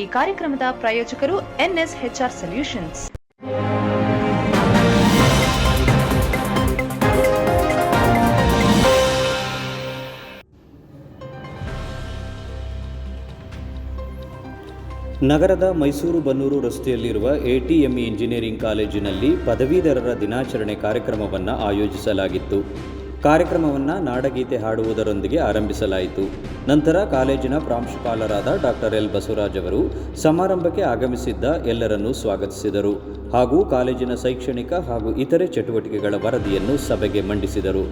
ಈ ಕಾರ್ಯಕ್ರಮದ ಪ್ರಾಯೋಜಕರು ಎನ್ಎಸ್ಎಚ್ಆರ್ ಸೊಲ್ಯೂಷನ್ಸ್. ನಗರದ ಮೈಸೂರು ಬನ್ನೂರು ರಸ್ತೆಯಲ್ಲಿರುವ ಎಟಿಎಂಇ ಇಂಜಿನಿಯರಿಂಗ್ ಕಾಲೇಜಿನಲ್ಲಿ ಪದವೀಧರರ ದಿನಾಚರಣೆ ಕಾರ್ಯಕ್ರಮವನ್ನು ಆಯೋಜಿಸಲಾಗಿತ್ತು. ಕಾರ್ಯಕ್ರಮವನ್ನು ನಾಡಗೀತೆ ಹಾಡುವುದರೊಂದಿಗೆ ಆರಂಭಿಸಲಾಯಿತು. ನಂತರ ಕಾಲೇಜಿನ ಪ್ರಾಂಶುಪಾಲರಾದ ಡಾಕ್ಟರ್ ಎಲ್. ಬಸವರಾಜ್ ಅವರು ಸಮಾರಂಭಕ್ಕೆ ಆಗಮಿಸಿದ್ದ ಎಲ್ಲರನ್ನು ಸ್ವಾಗತಿಸಿದರು ಹಾಗೂ ಕಾಲೇಜಿನ ಶೈಕ್ಷಣಿಕ ಹಾಗೂ ಇತರೆ ಚಟುವಟಿಕೆಗಳ ವರದಿಯನ್ನು ಸಭೆಗೆ ಮಂಡಿಸಿದರು.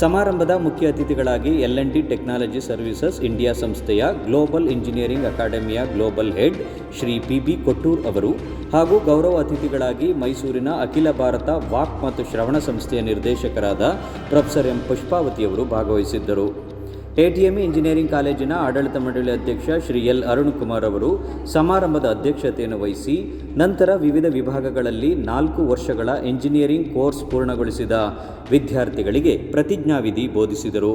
ಸಮಾರಂಭದ ಮುಖ್ಯ ಅತಿಥಿಗಳಾಗಿ L N T technology services India ಸಂಸ್ಥೆಯ ಗ್ಲೋಬಲ್ ಇಂಜಿನಿಯರಿಂಗ್ ಅಕಾಡೆಮಿಯ global head Shri P B Kottur ಅವರು ಹಾಗೂ ಗೌರವ ಅತಿಥಿಗಳಾಗಿ ಮೈಸೂರಿನ ಅಖಿಲ ಭಾರತ ವಾಕ್ ಮತ್ತು ಶ್ರವಣ ಸಂಸ್ಥೆಯ ನಿರ್ದೇಶಕರಾದ ಪ್ರೊಫೆಸರ್ ಎಂ ಪುಷ್ಪಾವತಿಯವರು ಭಾಗವಹಿಸಿದ್ದರು. ಎಟಿಎಂಇ ಇಂಜಿನಿಯರಿಂಗ್ ಕಾಲೇಜಿನ ಆಡಳಿತ ಮಂಡಳಿ ಅಧ್ಯಕ್ಷ ಶ್ರೀ ಎಲ್ ಅರುಣ್ ಕುಮಾರ್ ಅವರು ಸಮಾರಂಭದ ಅಧ್ಯಕ್ಷತೆಯನ್ನು ವಹಿಸಿ ನಂತರ ವಿವಿಧ ವಿಭಾಗಗಳಲ್ಲಿ ನಾಲ್ಕು ವರ್ಷಗಳ ಇಂಜಿನಿಯರಿಂಗ್ ಕೋರ್ಸ್ ಪೂರ್ಣಗೊಳಿಸಿದ ವಿದ್ಯಾರ್ಥಿಗಳಿಗೆ ಪ್ರತಿಜ್ಞಾವಿಧಿ ಬೋಧಿಸಿದರು.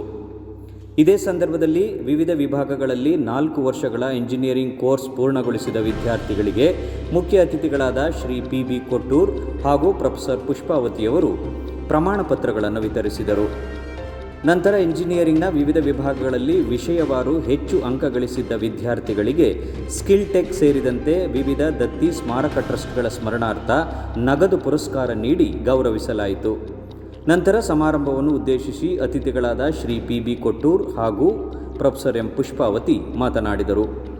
ಇದೇ ಸಂದರ್ಭದಲ್ಲಿ ವಿವಿಧ ವಿಭಾಗಗಳಲ್ಲಿ ನಾಲ್ಕು ವರ್ಷಗಳ ಇಂಜಿನಿಯರಿಂಗ್ ಕೋರ್ಸ್ ಪೂರ್ಣಗೊಳಿಸಿದ ವಿದ್ಯಾರ್ಥಿಗಳಿಗೆ ಮುಖ್ಯ ಅತಿಥಿಗಳಾದ ಶ್ರೀ ಪಿ ಬಿ ಕೊಟ್ಟೂರ್ ಹಾಗೂ ಪ್ರೊಫೆಸರ್ ಪುಷ್ಪಾವತಿಯವರು ಪ್ರಮಾಣ ಪತ್ರಗಳನ್ನು ವಿತರಿಸಿದರು. ನಂತರ ಇಂಜಿನಿಯರಿಂಗ್ನ ವಿವಿಧ ವಿಭಾಗಗಳಲ್ಲಿ ವಿಷಯವಾರು ಹೆಚ್ಚು ಅಂಕ ಗಳಿಸಿದ್ದ ವಿದ್ಯಾರ್ಥಿಗಳಿಗೆ ಸ್ಕಿಲ್ ಟೆಕ್ ಸೇರಿದಂತೆ ವಿವಿಧ ದತ್ತಿ ಸ್ಮಾರಕ ಟ್ರಸ್ಟ್ಗಳ ಸ್ಮರಣಾರ್ಥ ನಗದು ಪುರಸ್ಕಾರ ನೀಡಿ ಗೌರವಿಸಲಾಯಿತು. ನಂತರ ಸಮಾರಂಭವನ್ನು ಉದ್ದೇಶಿಸಿ ಅತಿಥಿಗಳಾದ ಶ್ರೀ ಪಿ ಬಿ ಕೊಟ್ಟೂರ್ ಹಾಗೂ ಪ್ರೊಫೆಸರ್ ಎಂ ಪುಷ್ಪಾವತಿ ಮಾತನಾಡಿದರು.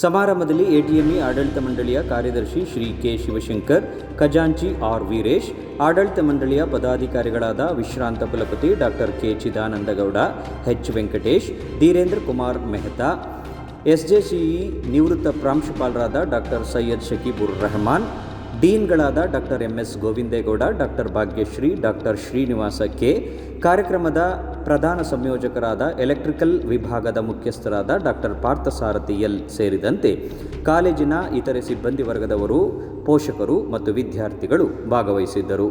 ಸಮಾರಂಭದಲ್ಲಿ ಎಟಿಎಂಇ ಆಡಳಿತ ಮಂಡಳಿಯ ಕಾರ್ಯದರ್ಶಿ ಶ್ರೀ ಕೆ ಶಿವಶಂಕರ್, ಖಜಾಂಚಿ ಆರ್ ವೀರೇಶ್, ಆಡಳಿತ ಮಂಡಳಿಯ ಪದಾಧಿಕಾರಿಗಳಾದ ವಿಶ್ರಾಂತ ಕುಲಪತಿ doctor K Chidanandagowda, H Venkatesh, Dhirendra Kumar Mehta SJCE ನಿವೃತ್ತ ಪ್ರಾಂಶುಪಾಲರಾದ doctor Syed ಶಕೀಬುರ್ Rehman, ಡೀನ್ಗಳಾದ doctor M S Govindegowda doctor Bhagyashree doctor Srinivasa K, ಕಾರ್ಯಕ್ರಮದ ಪ್ರಧಾನ ಸಂಯೋಜಕರಾದ ಎಲೆಕ್ಟ್ರಿಕಲ್ ವಿಭಾಗದ ಮುಖ್ಯಸ್ಥರಾದ ಡಾಕ್ಟರ್ ಪಾರ್ಥಸಾರಥಿ ಎಲ್ ಸೇರಿದಂತೆ ಕಾಲೇಜಿನ ಇತರೆ ಸಿಬ್ಬಂದಿ ವರ್ಗದವರು ಪೋಷಕರು ಮತ್ತು ವಿದ್ಯಾರ್ಥಿಗಳು ಭಾಗವಹಿಸಿದ್ದರು.